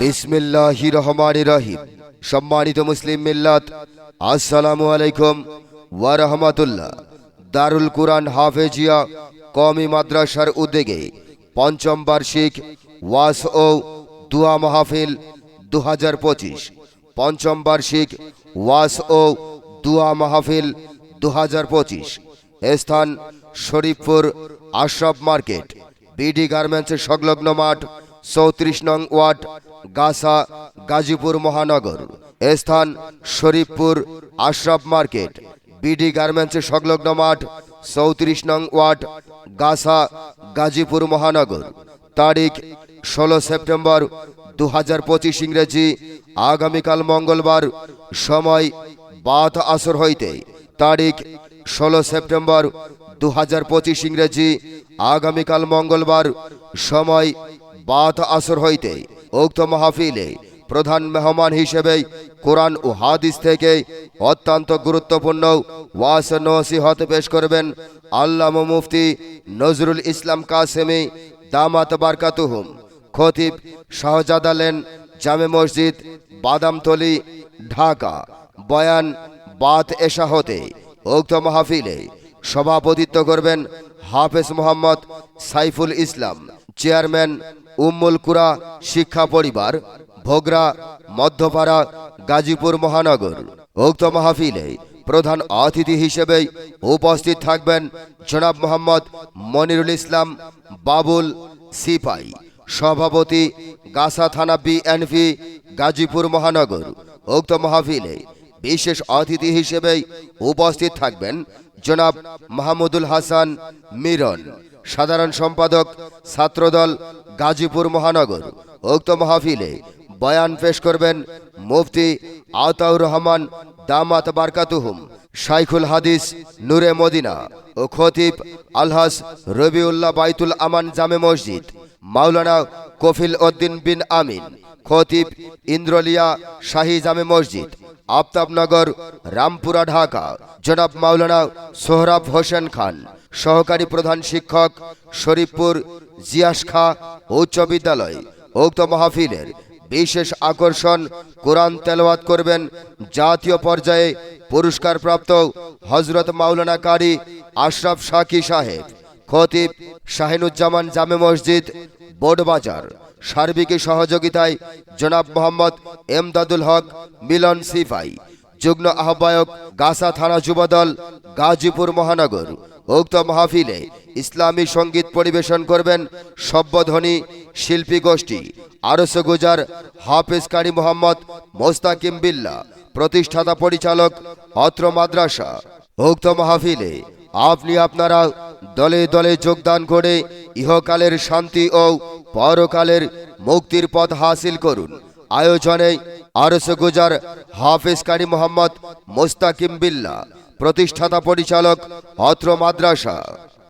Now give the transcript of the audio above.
বিসমিল্লাহি রহমান রহিম। সম্মানিত মুসলিম মিল্লাত, আসসালামু আলাইকুম ওয়া রাহমাতুল্লাহ। দারুল কুরআন হাফেজিয়া কওমি মাদ্রাসার উদ্যোগে পঞ্চম বার্ষিক ওয়াস ও দুয়া মাহফিল দু হাজার পঁচিশ। পঞ্চম বার্ষিক ওয়াস ও দুয়া মাহফিল দু হাজার পঁচিশ। স্থান শরীফপুর আশরাফ মার্কেট। বিডি গার্মেন্টসের সংলগ্ন মাঠ, চৌত্রিশ নং ওয়ার্ড গাসা গাজীপুর মহানগর। স্থান শরীফপুর আশরাফ মার্কেট। বিডি গার্মেন্টসের সংলগ্ন মাঠ, চৌত্রিশ নং ওয়ার্ড গাসা গাজীপুর মহানগর। তারিখ ষোলো সেপ্টেম্বর দু হাজার পঁচিশ ইংরেজি, আগামীকাল মঙ্গলবার সময় বাত আসর হইতে, তারিখ ষোলো সেপ্টেম্বর দু হাজার পঁচিশ ইংরেজি, আগামীকাল মঙ্গলবার সময় বাত আসর হইতে, উক্ত মাহফিলে প্রধান মেহমান হিসেবে কোরআন ও হাদিস থেকে অত্যন্ত গুরুত্বপূর্ণ ওয়াস নসিহত পেশ করবেন আল্লামা মুফতি নজরুল ইসলাম কাসেমি, দামাত বারকাতুহুম। খতিব শাহজাদা লেন জামে মসজিদ, বাদামতলি, ঢাকা। বয়ান, বাত এশা হতে উক্ত মাহফিলে সভাপতিত্ব করবেন হাফেজ মোহাম্মদ সাইফুল ইসলাম, চেয়ারম্যান উম্মুল কুরা শিক্ষা পরিবার, ভোগরা, মধ্যপাড়া, গাজীপুর মহানগর। উক্ত মাহফিলে প্রধান অতিথি হিসেবে উপস্থিত থাকবেন জনাব মোহাম্মদ মনিরুল ইসলাম, বাবুল সিপাই। সভাপতি গাসা থানা বিএনপি গাজীপুর মহানগর। উক্ত মাহফিলে বিশেষ অতিথি হিসেবে উপস্থিত থাকবেন জনাব মাহমুদুল হাসান মিরন, সাধারণ সম্পাদক, ছাত্রদল, গাজীপুর মহানগর। উক্ত মাহফিলে বয়ান পেশ করবেন মুফতি আতাউর রহমান, দামাত বারকাতুহুম, শাইখুল হাদিস, নূরে মদিনা ও খতিব আলহাস রবিউল্লাহ বাইতুল আমান জামে মসজিদ। মাওলানা কফিল উদ্দিন বিন আমিন, খতিব ইন্দ্রলিয়া শাহী জামে মসজিদ, আফতাবনগর, রামপুরা, ঢাকা। জনাব মাওলানা সোহরাব হোসেন খান, সহকারী প্রধান শিক্ষক, শরীফপুর, জিয়াস খা উচ্চ বিদ্যালয়, উক্ত মাহফিলের বিশেষ আকর্ষণ কোরআন তেলাওয়াত করবেন জাতীয় পর্যায়ে পুরস্কারপ্রাপ্ত হজরত মাওলানা কারি আশরাফ সাকি সাহেব। খতিব শাহিনুজ্জামান জামে মসজিদ, বোর্ডবাজার। সার্বিক সহযোগিতায় জনাব মোহাম্মদ এমদাদুল হক, মিলন সিফাই যুগ্ম আহ্বায়ক গাসা থানা যুবদল, গাজীপুর মহানগর। উক্ত মাহফিলে ইসলামী সংগীত পরিবেশন করবেন সভ্যধ্বনি শিল্পী গোষ্ঠী আরস গুজার হাফিজ কারি মোহাম্মদ মোস্তাকিম বিল্লা, প্রতিষ্ঠাতা পরিচালক অত্র মাদ্রাসা। উক্ত মাহফিলে আপনি, আপনারা দলে দলে যোগদান করে ইহকালের শান্তি ও পরকালের মুক্তির পথ হাসিল করুন। আয়োজনে আরস গুজার হাফিজ কারি মোহাম্মদ মোস্তাকিম বিল্লা প্রতিষ্ঠাতা পরিচালক অত্র মাদ্রাসা।